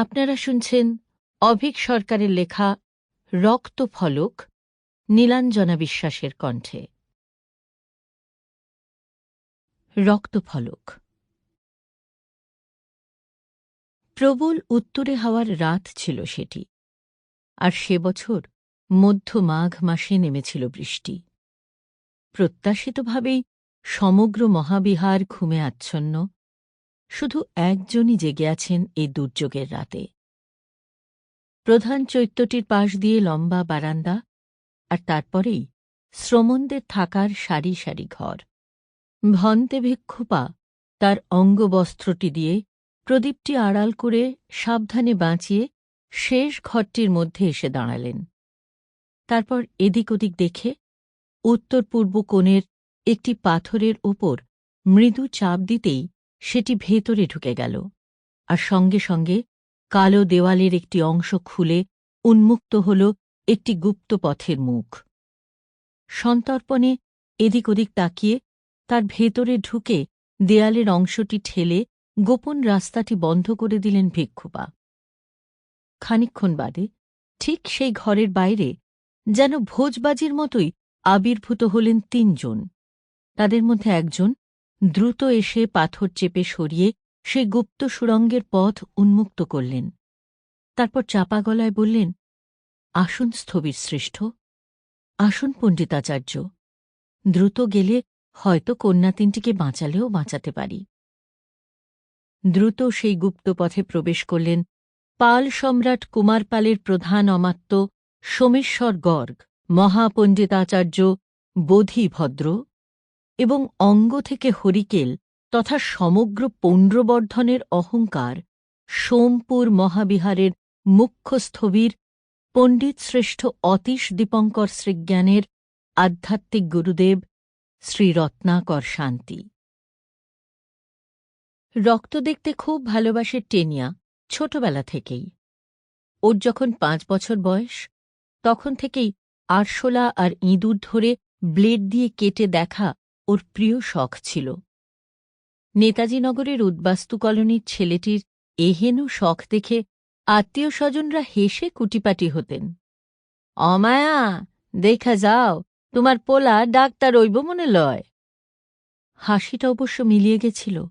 আপনারা শুনছেন অভিক সরকারের লেখা রক্ত ফলক, নীলাঞ্জনা বিশ্বাসের কণ্ঠে। রক্তফলক প্রবল উত্তরে হাওয়ার রাত ছিল সেটি, আর সে বছর মধ্য মাঘ মাসে নেমেছিল বৃষ্টি। প্রত্যাশিতভাবেই সমগ্র মহাবিহার ঘুমে আচ্ছন্ন শুধু একজনই জেগে আছেন এই দুর্যোগের রাতে। প্রধান চৈত্যটির পাশ দিয়ে লম্বা বারান্দা আর তারপরেই শ্রমণদের থাকার সারি সারি ঘর। ভন্তে ভিক্ষুপা তার অঙ্গবস্ত্রটি দিয়ে প্রদীপটি আড়াল করে সাবধানে বাঁচিয়ে শেষ ঘরটির মধ্যে এসে দাঁড়ালেন। তারপর এদিক ওদিক দেখে উত্তর পূর্ব কোণের একটি পাথরের ওপর মৃদু চাপ দিতেই সেটি ভেতরে ঢুকে গেল আর সঙ্গে সঙ্গে কালো দেওয়ালের একটি অংশ খুলে উন্মুক্ত হল একটি গুপ্ত পথের মুখ। সন্তর্পণে এদিক ওদিক তাকিয়ে তার ভেতরে ঢুকে দেয়ালের অংশটি ঠেলে গোপন রাস্তাটি বন্ধ করে দিলেন ভিক্ষুপা। খানিক্ষণ বাদে ঠিক সেই ঘরের বাইরে যেন ভোজবাজির মতোই আবির্ভূত হলেন তিনজন। তাদের মধ্যে একজন দ্রুত এসে পাথর চেপে সরিয়ে সে গুপ্ত সুরঙ্গের পথ উন্মুক্ত করলেন। তারপর চাপা গলায় বললেন, আসুন স্থবির শ্রেষ্ঠ, আসুন পণ্ডিতাচার্য। দ্রুত গেলে হয়তো কন্যা তিনটিকে বাঁচালেও বাঁচাতে পারি দ্রুত সেই গুপ্ত পথে প্রবেশ করলেন পাল সম্রাট কুমারপালের প্রধান অমাত্য সোমেশ্বর গর্গ, মহাপণ্ডিতাচার্য বোধিভদ্র। এবং অঙ্গ থেকে হরিকেল তথা সমগ্র পৌণ্ড্রবর্ধনের অহংকার সোমপুর মহাবিহারের মুখ্য স্থবির পণ্ডিতশ্রেষ্ঠ অতীশ দীপঙ্কর শ্রীজ্ঞানের আধ্যাত্মিক গুরুদেব শ্রী রত্নাকর শান্তি। রক্ত দেখতে খুব ভালোবাসে টেনিয়া ছোটবেলা থেকেই। ওর যখন পাঁচ বছর বয়স, তখন থেকেই আরশোলা আর ইঁদুর ধরে ব্লেড দিয়ে কেটে দেখা ওর প্রিয় শখ ছিল। নেতাজিনগরের উদ্বাস্তু কলোনির ছেলেটির এহেন শখ দেখে আত্মীয় স্বজনরা হেসে কুটিপাটি হতেন। অমায়া, দেখা যাও, তোমার পোলা ডাক্তার ওইব মনে লয়। হাসিটা অবশ্য মিলিয়ে গেছিল।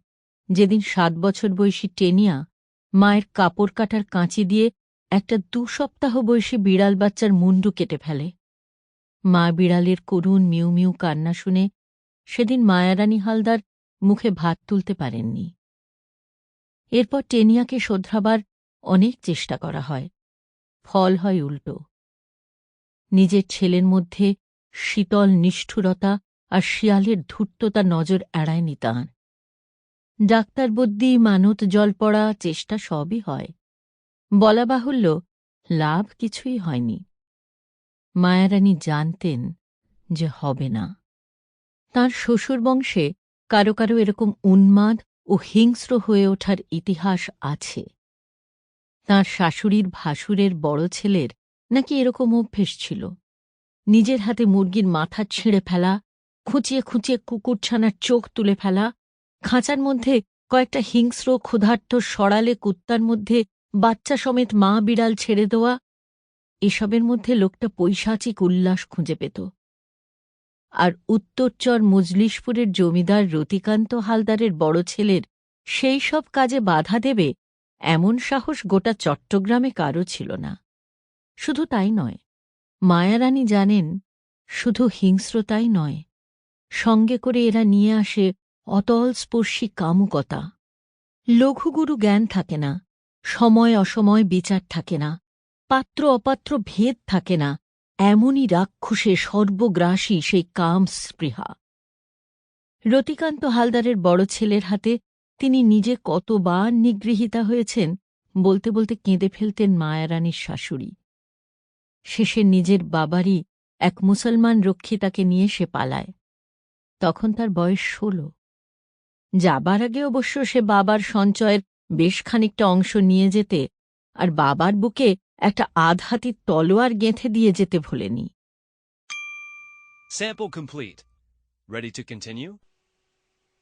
যেদিন সাত বছর বয়সী টেনিয়া মায়ের কাপড় কাটার কাঁচি দিয়ে একটা দু সপ্তাহ বয়সী বিড়াল বাচ্চার মুন্ডু কেটে ফেলে। মা বিড়ালের করুণ মিউ মিউ কান্না শুনে সেদিন মায়ারানী হালদার মুখে ভাত তুলতে পারেননি। এরপর টেনিয়াকে শোধরাবার অনেক চেষ্টা করা হয়। ফল হয় উল্টো। নিজের ছেলের মধ্যে শীতল নিষ্ঠুরতা আর শিয়ালের ধূর্ততা নজর এড়ায়নি তাঁর। ডাক্তার বুদ্ধি মানত জল পড়া চেষ্টা সবই হয়। বলা বাহুল্য, লাভ কিছুই হয়নি। মায়ারানী জানতেন যে হবে না। তাঁর শ্বশুর বংশে কারও কারও এরকম উন্মাদ ও হিংস্র হয়ে ওঠার ইতিহাস আছে। তাঁর শাশুড়ির ভাসুরের বড় ছেলের নাকি এরকম অভ্যেস ছিল। নিজের হাতে মুরগির মাথা ছিঁড়ে ফেলা, খুঁচিয়ে খুঁচিয়ে কুকুরছানার চোখ তুলে ফেলা, খাঁচার মধ্যে কয়েকটা হিংস্র ক্ষুধার্ত সড়ালে কুত্তার মধ্যে বাচ্চা সমেত মা বিড়াল ছেড়ে দেওয়া, এসবের মধ্যে লোকটা পৈশাচিক উল্লাস খুঁজে পেত। আর উত্তরচর মজলিশপুরের জমিদার রতিকান্ত হালদারের বড় ছেলের সেই সব কাজে বাধা দেবে এমন সাহস গোটা চট্টগ্রামে কারও ছিল না। শুধু তাই নয়, মায়ারানী জানেন, শুধু হিংস্রতাই নয়, সঙ্গে করে এরা নিয়ে আসে অতল স্পর্শী কামুকতা। লঘুগুরু জ্ঞান থাকে না, সময় অসময় বিচার থাকে না, পাত্র অপাত্র ভেদ থাকে না এমনই রাক্ষসে সর্বগ্রাসী সেই কাম স্পৃহা। রতিকান্ত হালদারের বড় ছেলের হাতে তিনি নিজে কতবার নিগৃহীতা হয়েছেন বলতে বলতে কেঁদে ফেলতেন মায়ারানীর শাশুড়ি। শেষে নিজের বাবারই এক মুসলমান রক্ষিতাকে নিয়ে সে পালায়। তখন তার বয়স ষোল। যাবার আগে অবশ্য সে বাবার সঞ্চয়ের বেশ খানিকটা অংশ নিয়ে যেতে আর বাবার বুকে একটা আধহাতি তলোয়ার গেঁথে দিয়ে যেতে ভুলেনি। Sample complete ready to continue